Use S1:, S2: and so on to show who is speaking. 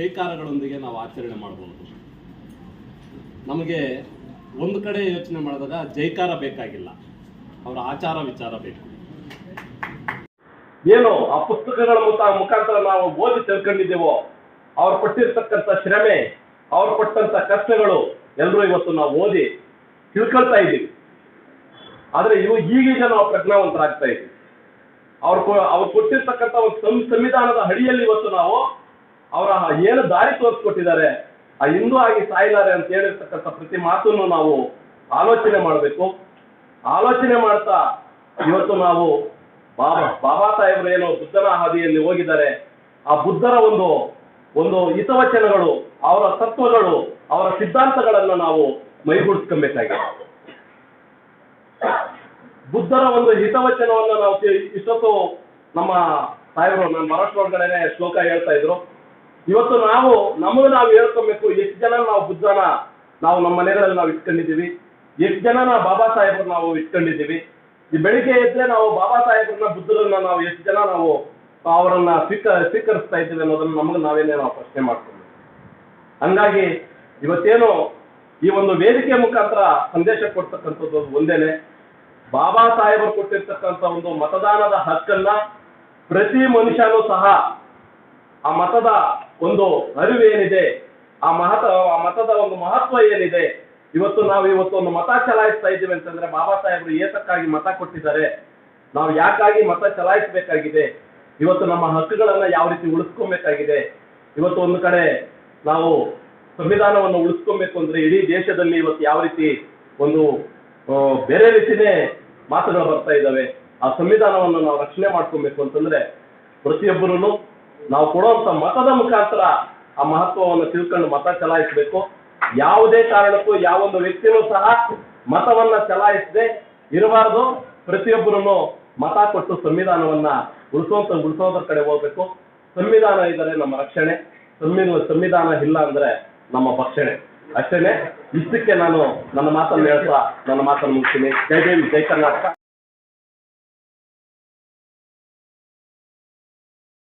S1: ಜೈಕಾರಗಳೊಂದಿಗೆ ನಾವು ಆಚರಣೆ ಮಾಡಬಹುದು ನಮಗೆ ಒಂದು ಕಡೆ ಯೋಚನೆ ಮಾಡಿದಾಗ ಜೈಕಾರ ಬೇಕಾಗಿಲ್ಲ. ಅವರ ಆಚಾರ ವಿಚಾರ ಬೇಕು.
S2: ಏನು, ಆ ಪುಸ್ತಕಗಳ ಮುಖ ಮುಖಾಂತರ ನಾವು ಓದಿ ತಿಳ್ಕೊಂಡಿದ್ದೇವೋ, ಅವ್ರು ಪಟ್ಟಿರ್ತಕ್ಕಂಥ ಶ್ರಮೆ, ಅವ್ರು ಪಟ್ಟಂತ ಕಷ್ಟಗಳು ಎಲ್ಲರೂ ಇವತ್ತು ನಾವು ಓದಿ ತಿಳ್ಕೊಳ್ತಾ ಇದ್ದೀವಿ. ಆದ್ರೆ ಇವು ಈಗೀಗ ನಾವು ಪ್ರಜ್ಞಾವಂತರಾಗ್ತಾ ಇದ್ದೀವಿ. ಅವ್ರು ಅವ್ರು ಕೊಟ್ಟಿರ್ತಕ್ಕಂಥ ಒಂದು ಸಂವಿಧಾನದ ಅಡಿಯಲ್ಲಿ ಇವತ್ತು ನಾವು ಅವರ ಏನು ದಾರಿ ತೋರಿಸ್ಕೊಟ್ಟಿದ್ದಾರೆ. ಆ ಹಿಂದೂ ಆಗಿ ಸಾಯಿಲಾರೆ ಅಂತ ಹೇಳಿರ್ತಕ್ಕಂಥ ಪ್ರತಿ ಮಾತನ್ನು ನಾವು ಆಲೋಚನೆ ಮಾಡಬೇಕು. ಆಲೋಚನೆ ಮಾಡ್ತಾ ಇವತ್ತು ನಾವು ಬಾಬಾ ಬಾಬಾ ಸಾಹೇಬರು ಏನು ಬುದ್ಧನ ಹಾದಿಯಲ್ಲಿ ಹೋಗಿದ್ದಾರೆ. ಆ ಬುದ್ಧರ ಒಂದು ಒಂದು ಹಿತವಚನಗಳು, ಅವರ ತತ್ವಗಳು, ಅವರ ಸಿದ್ಧಾಂತಗಳನ್ನು ನಾವು ಮೈಗೂಡಿಸ್ಕೊಬೇಕಾಗಿದೆ. ಬುದ್ಧರ ಒಂದು ಹಿತವಚನವನ್ನು ನಾವು ಇಷ್ಟೊತ್ತು ನಮ್ಮ ಸಾಹೇಬರು ನಾನು ಮಹಾರಾಷ್ಟ್ರ ಒಳಗಡೆನೆ ಶ್ಲೋಕ ಹೇಳ್ತಾ ಇದ್ರು. ಇವತ್ತು ನಾವು, ನಮಗೆ ನಾವು ಹೇಳ್ಕೊಬೇಕು, ಎಷ್ಟು ಜನ ನಾವು ಬುದ್ಧನ ನಾವು ನಮ್ಮ ಮನೆಗಳಲ್ಲಿ ನಾವು ಇಟ್ಕೊಂಡಿದ್ದೀವಿ. ಎಷ್ಟು ಜನ ನಾವು ಬಾಬಾ ಸಾಹೇಬ್ರು ನಾವು ಇಟ್ಕೊಂಡಿದ್ದೀವಿ. ಈ ಬೆಳಿಗ್ಗೆ ಇದ್ರೆ ನಾವು ಬಾಬಾ ಸಾಹೇಬ್ರನ್ನ ಬುದ್ಧರನ್ನ ನಾವು ಎಷ್ಟು ಜನ ನಾವು ಅವರನ್ನ ಸ್ವೀಕ, ಸ್ವೀಕರಿಸ್ತಾ ಇದ್ದೀವಿ ಅನ್ನೋದನ್ನ ನಮಗೆ ನಾವೇನೇ ನಾವು ಪ್ರಶ್ನೆ ಮಾಡ್ಕೊಂಡು ಹಂಗಾಗಿ ಇವತ್ತೇನು ಈ ಒಂದು ವೇದಿಕೆ ಮುಖಾಂತರ ಸಂದೇಶ ಕೊಡ್ತಕ್ಕಂಥದ್ದು ಒಂದೇನೆ, ಬಾಬಾ ಸಾಹೇಬರು ಕೊಟ್ಟಿರ್ತಕ್ಕಂಥ ಒಂದು ಮತದಾನದ ಹಕ್ಕನ್ನ ಪ್ರತಿ ಮನುಷ್ಯನೂ ಸಹ ಆ ಮತದ ಒಂದು ಅರಿವು ಏನಿದೆ ಆ ಮಹತ, ಆ ಮತದ ಒಂದು ಮಹತ್ವ ಏನಿದೆ, ಇವತ್ತು ನಾವು ಇವತ್ತು ಒಂದು ಮತ ಚಲಾಯಿಸ್ತಾ ಇದ್ದೀವಿ ಅಂತಂದ್ರೆ ಬಾಬಾ ಸಾಹೇಬರು ಏತಕ್ಕಾಗಿ ಮತ ಕೊಟ್ಟಿದ್ದಾರೆ, ನಾವು ಯಾಕಾಗಿ ಮತ ಚಲಾಯಿಸಬೇಕಾಗಿದೆ, ಇವತ್ತು ನಮ್ಮ ಹಕ್ಕುಗಳನ್ನ ಯಾವ ರೀತಿ ಉಳಿಸ್ಕೊಬೇಕಾಗಿದೆ, ಇವತ್ತು ಒಂದು ಕಡೆ ನಾವು ಸಂವಿಧಾನವನ್ನು ಉಳಿಸ್ಕೊಬೇಕು ಅಂದ್ರೆ ಇಡೀ ದೇಶದಲ್ಲಿ ಇವತ್ತು ಯಾವ ರೀತಿ ಒಂದು ಬೇರೆ ರೀತಿನೇ ಮಾತುಗಳು ಬರ್ತಾ ಇದ್ದಾವೆ, ಆ ಸಂವಿಧಾನವನ್ನು ನಾವು ರಕ್ಷಣೆ ಮಾಡ್ಕೊಬೇಕು ಅಂತಂದ್ರೆ ಪ್ರತಿಯೊಬ್ಬರೂ ನಾವು ಕೊಡುವಂತ ಮತದ ಮುಖಾಂತರ ಆ ಮಹತ್ವವನ್ನು ತಿಳ್ಕೊಂಡು ಮತ ಚಲಾಯಿಸಬೇಕು. ಯಾವುದೇ ಕಾರಣಕ್ಕೂ ಯಾವೊಂದು ವ್ಯಕ್ತಿನೂ ಸಹ ಮತವನ್ನ ಚಲಾಯಿಸದೆ ಇರಬಾರದು. ಪ್ರತಿಯೊಬ್ಬರನ್ನು ಮತ ಕೊಟ್ಟು ಸಂವಿಧಾನವನ್ನ ಉಳಿಸುವಂತ ಉಳಿಸೋದ್ರ ಕಡೆ ಹೋಗ್ಬೇಕು. ಸಂವಿಧಾನ ಇದ್ದರೆ ನಮ್ಮ ರಕ್ಷಣೆ. ಸಂವಿಧಾನ ಸಂವಿಧಾನ ಇಲ್ಲ ಅಂದ್ರೆ ನಮ್ಮ ಭಕ್ಷಣೆ. ಅಷ್ಟೇನೆ? ಇಷ್ಟಕ್ಕೆ ನಾನು ನನ್ನ ಮಾತನ್ನು ಹೇಳ್ತಾ ನನ್ನ ಮಾತನ್ನು ಮುಗಿಸ್ತೀನಿ. ಜೈ ಭೀಮ್, ಜೈ ಕರ್ನಾಟಕ.